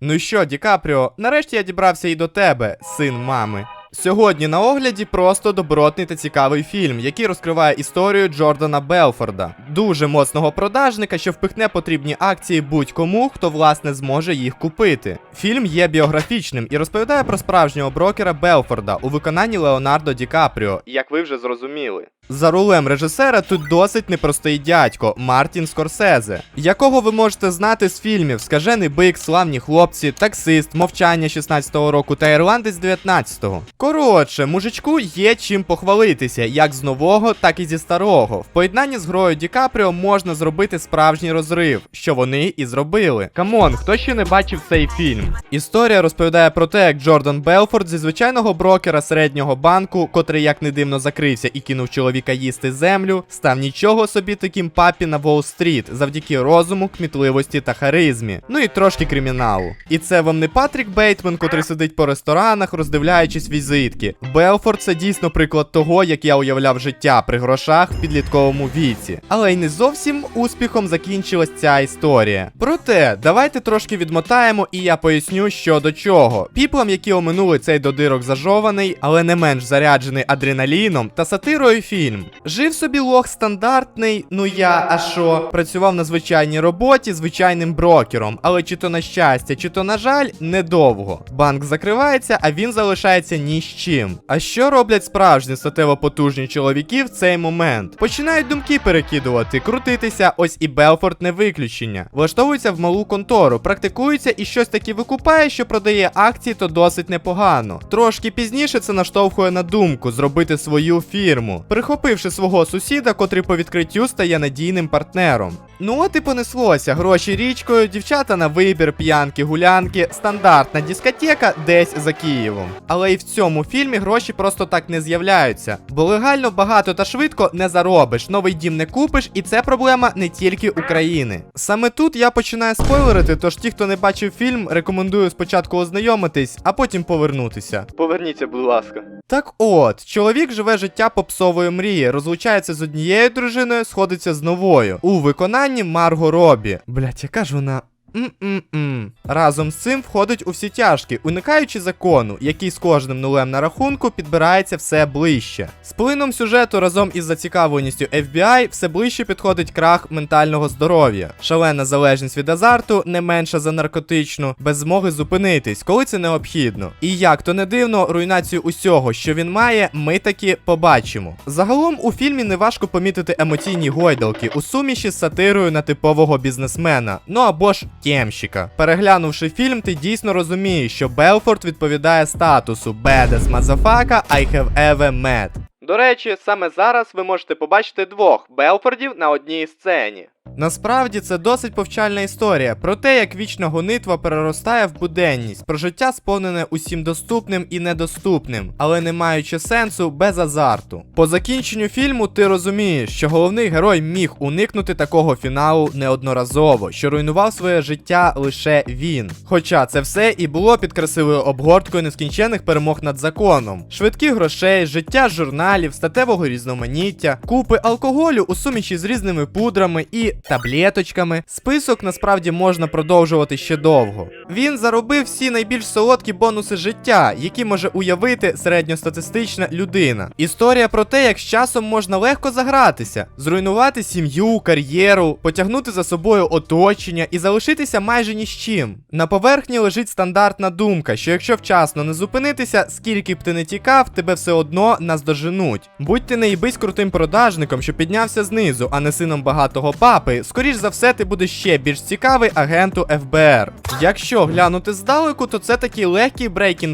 Ну що, Ді Капріо, нарешті я дібрався і до тебе, син мами. Сьогодні на огляді просто добротний та цікавий фільм, який розкриває історію Джордана Белфорда, дуже моцного продажника, що впихне потрібні акції будь-кому, хто власне зможе їх купити. Фільм є біографічним і розповідає про справжнього брокера Белфорда у виконанні Леонардо Ді Капріо, як ви вже зрозуміли. За рулем режисера тут досить непростий дядько Мартін Скорсезе, якого ви можете знати з фільмів Скажений бик, славні хлопці, таксист, мовчання 16-го року та ірландець 19-го. Коротше, мужичку є чим похвалитися, як з нового, так і зі старого. В поєднанні з грою Ді Капріо можна зробити справжній розрив, що вони і зробили. Камон, хто ще не бачив цей фільм? Історія розповідає про те, як Джордан Белфорд зі звичайного брокера середнього банку, котрий як не дивно закрився і кинув чоловіка їсти землю, став нічого собі таким папі на Уолл-стріт завдяки розуму, кмітливості та харизмі. Ну і трошки криміналу. І це вам не Патрік Бейтман, котрий сидить по ресторанах, роздивляючись візитки. Белфорд це дійсно приклад того, як я уявляв життя при грошах в підлітковому віці. Але й не зовсім успіхом закінчилась ця історія. Проте, давайте трошки відмотаємо, і я поясню, що до чого. Піплам, які оминули цей додирок зажований, але не менш заряджений адреналіном та сатирою фільм. Жив собі лох стандартний, ну я, а що? Працював на звичайній роботі звичайним брокером, але чи то на щастя, чи то на жаль, недовго. Банк закривається, а він залишається ні з чим. А що роблять справжні статево потужні чоловіки в цей момент? Починають думки перекидувати, крутитися, ось і Белфорд не виключення. Влаштовується в малу контору, практикується і щось таке викупає, що продає акції, то досить непогано. Трошки пізніше це наштовхує на думку зробити свою фірму, прихопивши свого сусіда, котрий по відкриттю стає надійним партнером. Ну от і понеслося. Гроші річкою, дівчата на вибір, п'янки, гулянки, стандартна дискотека десь за Києвом. Але і в цьому фільмі гроші просто так не з'являються, бо легально багато та швидко не заробиш, новий дім не купиш, і це проблема не тільки України. Саме тут я починаю спойлерити, тож ті, хто не бачив фільм, рекомендую спочатку ознайомитись, а потім повернутися. Поверніться, будь ласка. Так от, чоловік живе життя попсової мрії, розлучається з однією дружиною, сходиться з новою. У виконанні Марго Робі. Блять, яка ж вона. М-м-м. Разом з цим входить у всі тяжкі, уникаючи закону, який з кожним нулем на рахунку підбирається все ближче. З плином сюжету разом із зацікавленістю FBI все ближче підходить крах ментального здоров'я. Шалена залежність від азарту, не менша за наркотичну, без змоги зупинитись, коли це необхідно. І як то не дивно, руйнацію усього, що він має, ми таки побачимо. Загалом у фільмі неважко помітити емоційні гойдалки у суміші з сатирою на типового бізнесмена, ну або ж тємщика. Переглянувши фільм, ти дійсно розумієш, що Белфорд відповідає статусу Badass Мазафака I have ever met. До речі, саме зараз ви можете побачити двох Белфордів на одній сцені. Насправді це досить повчальна історія про те, як вічна гонитва переростає в буденність, про життя сповнене усім доступним і недоступним, але не маючи сенсу без азарту. По закінченню фільму ти розумієш, що головний герой міг уникнути такого фіналу неодноразово, що руйнував своє життя лише він. Хоча це все і було під красивою обгорткою нескінчених перемог над законом, швидких грошей, життя журналів, статевого різноманіття, купи алкоголю у суміші з різними пудрами і таблеточками. Список насправді можна продовжувати ще довго. Він заробив всі найбільш солодкі бонуси життя, які може уявити середньостатистична людина. Історія про те, як з часом можна легко загратися, зруйнувати сім'ю, кар'єру, потягнути за собою оточення і залишитися майже ні з чим. На поверхні лежить стандартна думка, що якщо вчасно не зупинитися, скільки б ти не тікав, тебе все одно наздоженуть. Будь ти не їбись крутим продажником, що піднявся знизу, а не сином багатого папи, скоріш за все, ти будеш ще більш цікавий агенту ФБР. Якщо глянути здалеку, то це такий легкий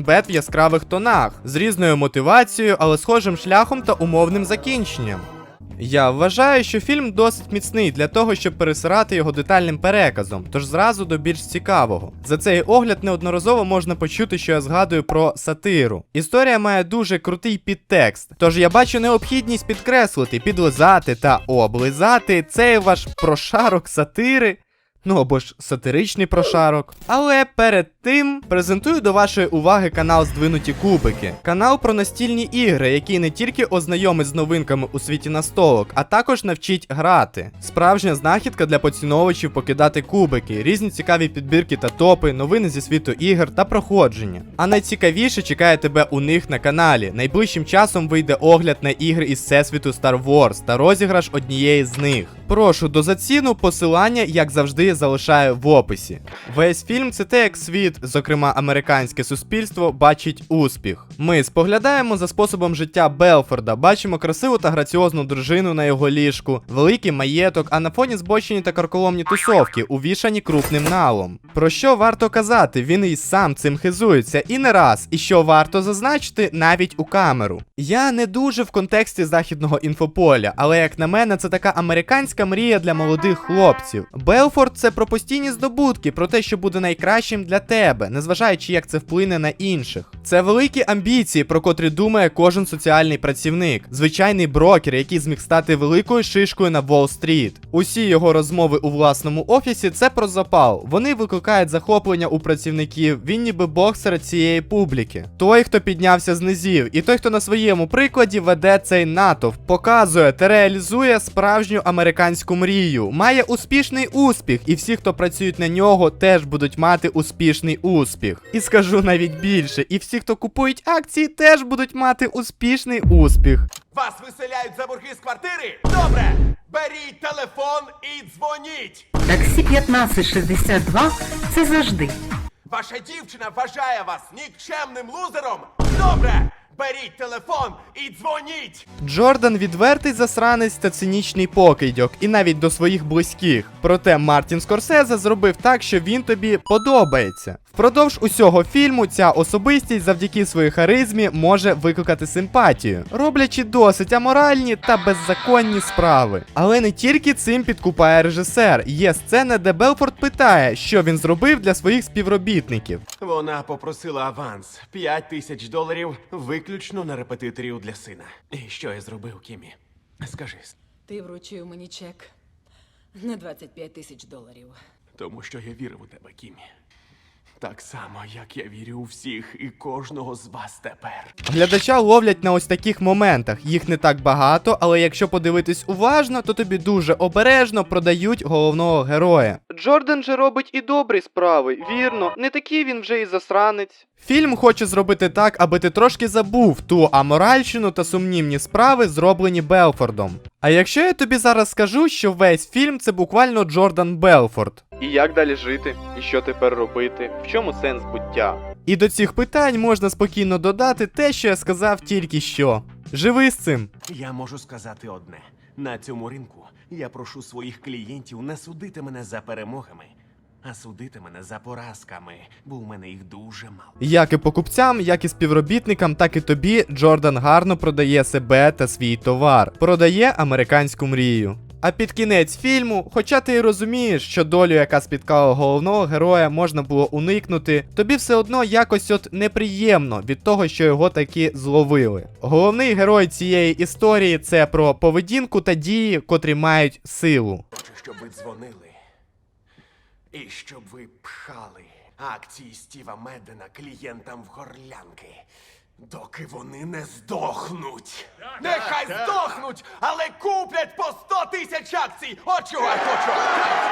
Bad в яскравих тонах, з різною мотивацією, але схожим шляхом та умовним закінченням. Я вважаю, що фільм досить міцний для того, щоб пересирати його детальним переказом, тож зразу до більш цікавого. За цей огляд неодноразово можна почути, що я згадую про сатиру. Історія має дуже крутий підтекст, тож я бачу необхідність підкреслити, підлизати та облизати цей ваш прошарок сатири. Ну або ж сатиричний прошарок. Але перед тим презентую до вашої уваги канал Здвинуті Кубики. Канал про настільні ігри, який не тільки ознайомить з новинками у світі настолок, а також навчить грати. Справжня знахідка для поціновувачів покидати кубики, різні цікаві підбірки та топи, новини зі світу ігор та проходження. А найцікавіше чекає тебе у них на каналі. Найближчим часом вийде огляд на ігри із всесвіту Star Wars та розіграш однієї з них. Прошу до заціну посилання, як завжди, залишаю в описі. Весь фільм це те, як світ, зокрема американське суспільство, бачить успіх. Ми споглядаємо за способом життя Белфорда, бачимо красиву та граціозну дружину на його ліжку, великий маєток, а на фоні збочені та карколомні тусовки, увішані крупним налом. Про що варто казати? Він і сам цим хизується, і не раз, і що варто зазначити навіть у камеру. Я не дуже в контексті західного інфополя, але як на мене, це така американська мрія для молодих хлопців. Белфорд це про постійні здобутки, про те, що буде найкращим для тебе, незважаючи, як це вплине на інших. Це великі амбіції, про котрі думає кожен соціальний працівник, звичайний брокер, який зміг стати великою шишкою на Уолл-стріт. Усі його розмови у власному офісі це про запал. Вони викликають захоплення у працівників. Він ніби бог серед цієї публіки. Той, хто піднявся з низів, і той, хто на своєму прикладі веде цей натовп, показує та реалізує справжню американську мрію, має успішний успіх, і всі, хто працюють на нього, теж будуть мати успішний успіх. І скажу навіть більше, і всі, хто купують акції, теж будуть мати успішний успіх. Вас виселяють за борги з квартири? Добре! Беріть телефон і дзвоніть! Таксі 1562 це завжди. Ваша дівчина вважає вас нікчемним лузером? Добре! Беріть телефон і дзвоніть! Джордан відвертий засранець та цинічний покидьок, і навіть до своїх близьких. Проте Мартін Скорсезе зробив так, що він тобі подобається. Впродовж усього фільму ця особистість завдяки своїй харизмі може викликати симпатію, роблячи досить аморальні та беззаконні справи. Але не тільки цим підкупає режисер. Є сцена, де Белфорд питає, що він зробив для своїх співробітників. Вона попросила аванс 5 тисяч доларів виключно на репетиторів для сина. І що я зробив, Кімі? Скажи, Ти вручив мені чек на 25 тисяч доларів. тому що я вірив у тебе, Кімі. Так само, як я вірю у всіх і кожного з вас тепер. Глядача ловлять на ось таких моментах. Їх не так багато, але якщо подивитись уважно, то тобі дуже обережно продають головного героя. Джордан же робить і добрі справи, вірно, не такий він вже і засранець. Фільм хоче зробити так, аби ти трошки забув ту аморальщину та сумнівні справи, зроблені Белфордом. А якщо я тобі зараз скажу, що весь фільм це буквально Джордан Белфорд. І як далі жити? І що тепер робити? В чому сенс буття? І до цих питань можна спокійно додати те, що я сказав тільки що. Живи з цим. Я можу сказати одне: на цьому ринку я прошу своїх клієнтів не судити мене за перемогами, а судити мене за поразками, бо у мене їх дуже мало. Як і покупцям, як і співробітникам, так і тобі Джордан гарно продає себе та свій товар, продає американську мрію. А під кінець фільму, хоча ти і розумієш, що долю, яка спіткала головного героя, можна було уникнути, тобі все одно якось от неприємно від того, що його таки зловили. Головний герой цієї історії це про поведінку та дії, котрі мають силу. Хочу, щоб ви дзвонили. І щоб ви пхали акції Стіва Медена клієнтам в горлянки, доки вони не здохнуть. Нехай здохнуть, але куплять по 100 тисяч акцій. От чого я хочу.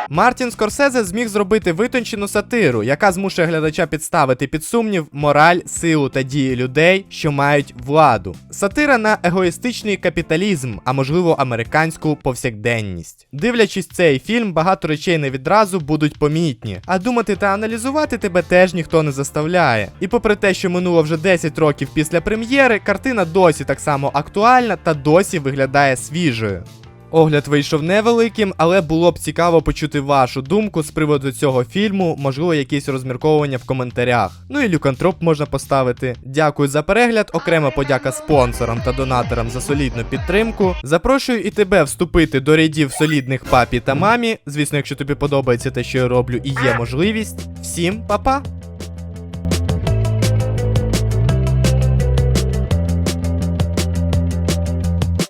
Мартін Скорсезе зміг зробити витончену сатиру, яка змушує глядача підставити під сумнів мораль, силу та дії людей, що мають владу. Сатира на егоїстичний капіталізм, а можливо американську повсякденність. Дивлячись цей фільм, багато речей не відразу будуть помітні, а думати та аналізувати тебе теж ніхто не заставляє. І попри те, що минуло вже 10 років після прем'єри, картина досі так само актуальна та досі виглядає свіжою. Огляд вийшов невеликим, але було б цікаво почути вашу думку з приводу цього фільму, можливо, якісь розмірковування в коментарях. Ну і люкантроп можна поставити. Дякую за перегляд, окрема подяка спонсорам та донаторам за солідну підтримку. Запрошую і тебе вступити до рядів солідних папі та мамі. Звісно, якщо тобі подобається те, що я роблю, і є можливість. Всім па-па!